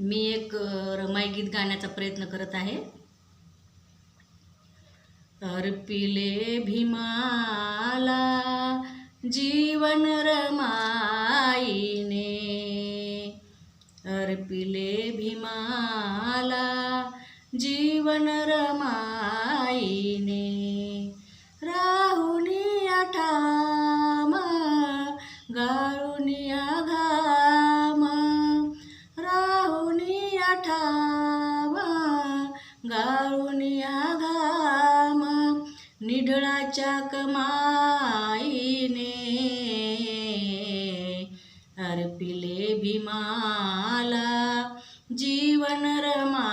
मी एक रमाई गीत गाण्याचा प्रयत्न करत आहे. अर्पिले भीमाला जीवन रमाईने. अर्पिले भीमाला जीवन रमाईने. गाळुनी घाम निढळाच्या कमाईने. अर्पिले भीमाला जीवन रमाईने.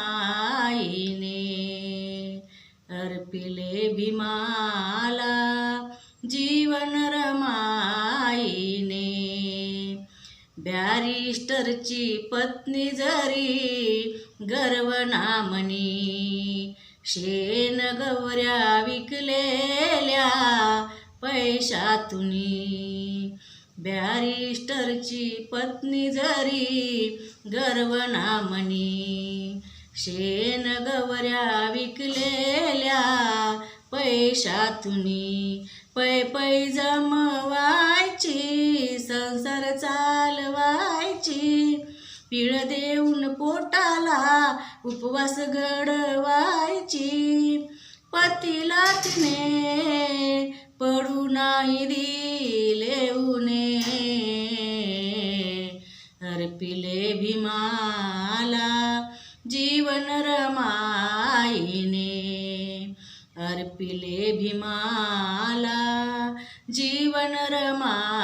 अर्पिले भीमाला जीवन रमाईने. बॅरिस्टरची पत्नी जरी गर्वनामनी शेण गवऱ्या विकलेल्या पैशातुनी. बॅरिस्टरची पत्नी जरी गर्वनामनी शेण गवऱ्या विकलेल्या पैशातुनी. पै पै जमवायची संसारचा पिळ देऊन पोटाला उपवास घडवायची. पतीला तिने पडू नाही दिले उने. अर्पिले भीमाला जीवन रमाईने. अर्पिले भीमाला जीवन रमाईने.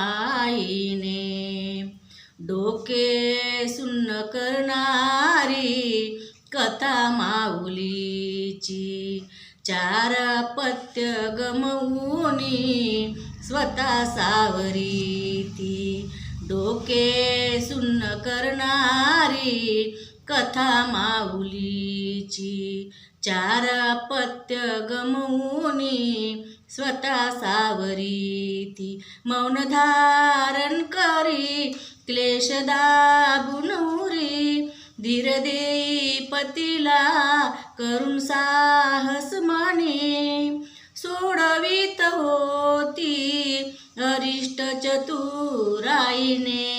डोके सुन्न करणारी कथा माऊलीची. चार पत्य गमवूनी स्वतः सावरी ती. डोके सुन्न करणारी कथा माऊलीची. चार पत्य गमवूनी स्वतः सावरी ती. मौन धारण करी क्लेश दाबुनूरी धीर देई पतीला करून साहस माने. सोडवीत होती अरिष्ट चतुराईने.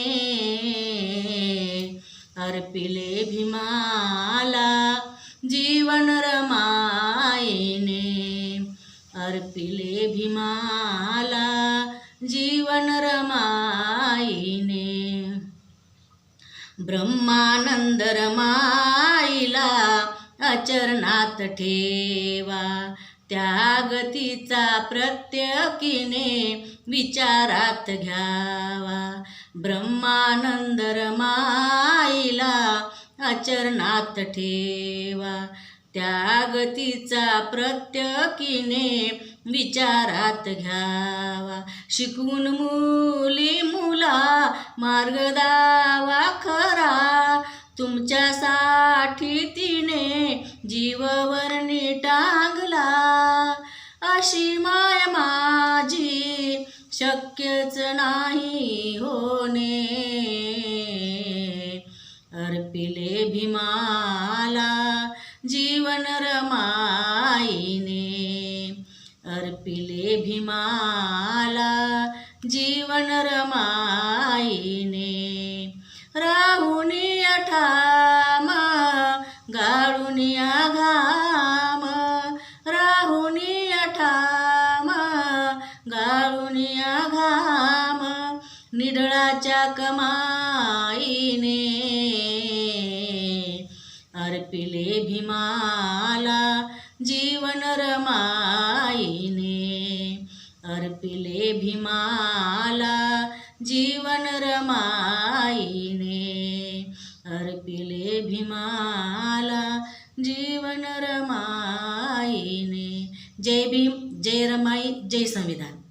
अर्पिले भीमाला जीवन रमाईने अर्पिले भीमाला जी ब्रह्मानंद रमाईला अचरणात ठेवा. त्यागतीचा प्रत्येकीने विचारात घ्यावा. ब्रह्मानंद रमाईला अचरणात ठेवा. त्यागतीचा प्रत्येकीने विचारात घ्यावा. शिकून मुली मुला मार्ग दावा खरा तुमच्यासाठी तिने जीववर टांगला अशी माय माझी शक्यच नाही होणे. अर्पिले भीमाला जीवन रमाईने. अर्पिले भीमाला जीवन रमाईने. राहुनी अठाम गाळुनी घाम राहुनी अठाम गाळुनी घाम निडळाच्या कमाईने. अर्पिले भीमाला जीवन रमा अर्पिले भीमाला जीवन रमाईने अर्पिले भीमाला जीवन रमाईने जय भीम जय रमाई जय संविधान